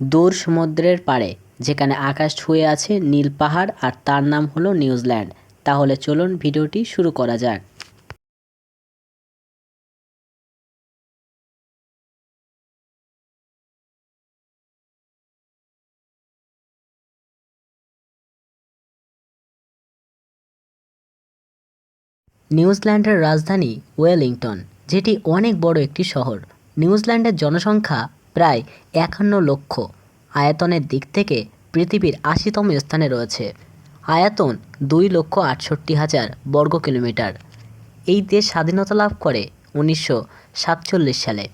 দূর সমুদ্রের পাড়ে, যেখানে আকাশ ছুঁয়ে আছে নীল পাহাড় আর তার নাম হলো নিউজিল্যান্ড। তাহলে চলুন ভিডিওটি শুরু করা যাক। নিউজিল্যান্ডের রাজধানী ওয়েলিংটন, যেটি অনেক বড় একটি শহর। নিউজিল্যান্ডের জনসংখ্যা প্রায় একান্ন লক্ষ। আয়তনের দিক থেকে পৃথিবীর আশিতম স্থানে রয়েছে। আয়তন দুই লক্ষ আটষট্টি হাজার বর্গ কিলোমিটার। এই দেশ স্বাধীনতা লাভ করে উনিশশো সাতচল্লিশ সালে।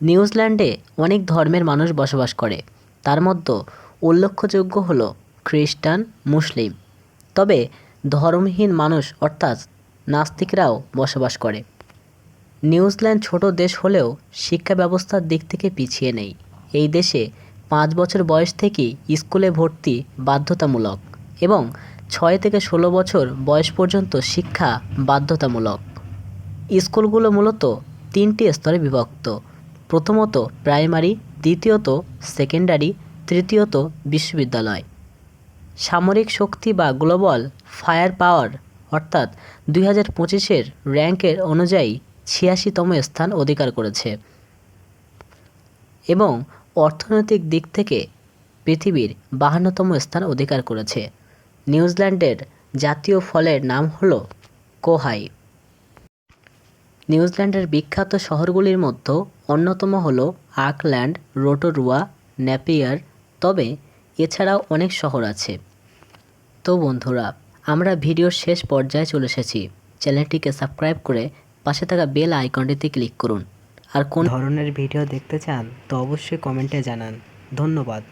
নিউজিল্যান্ডে অনেক ধর্মের মানুষ বসবাস করে। তার মধ্যে উল্লেখযোগ্য হল খ্রিস্টান, মুসলিম। তবে ধর্মহীন মানুষ অর্থাৎ নাস্তিকরাও বসবাস করে। নিউজিল্যান্ড ছোট দেশ হলেও শিক্ষা ব্যবস্থার দিক থেকে পিছিয়ে নেই। এই দেশে পাঁচ বছর বয়স থেকেই স্কুলে ভর্তি বাধ্যতামূলক এবং ছয় থেকে ষোলো বছর বয়স পর্যন্ত শিক্ষা বাধ্যতামূলক। স্কুলগুলো মূলত তিনটি স্তরে বিভক্ত। প্রথমত প্রাইমারি, দ্বিতীয়ত সেকেন্ডারি, তৃতীয়ত বিশ্ববিদ্যালয়। সামরিক শক্তি বা গ্লোবাল ফায়ার পাওয়ার অর্থাৎ দুই হাজার পঁচিশের র্যাঙ্কের অনুযায়ী ছিয়াশিতম স্থান অধিকার করেছে। এবং অর্থনৈতিক দিক থেকে পৃথিবীর বাহান্নতম স্থান অধিকার করেছে। নিউজিল্যান্ডের জাতীয় ফলের নাম হল কোহাই। নিউজিল্যান্ডের বিখ্যাত শহরগুলির মধ্যে অন্যতম হল আকল্যান্ড রোটোরুয়া, নেপিয়ার, তবে এছাড়াও অনেক শহর আছে। তো বন্ধুরা, আমরা ভিডিওর শেষ পর্যায়ে চলে এসেছি। চ্যানেলটিকে সাবস্ক্রাইব করে পাশে থাকা বেল আইকনটিতে ক্লিক করুন। আর কোন ধরনের ভিডিও দেখতে চান তো অবশ্যই কমেন্টে জানান। ধন্যবাদ।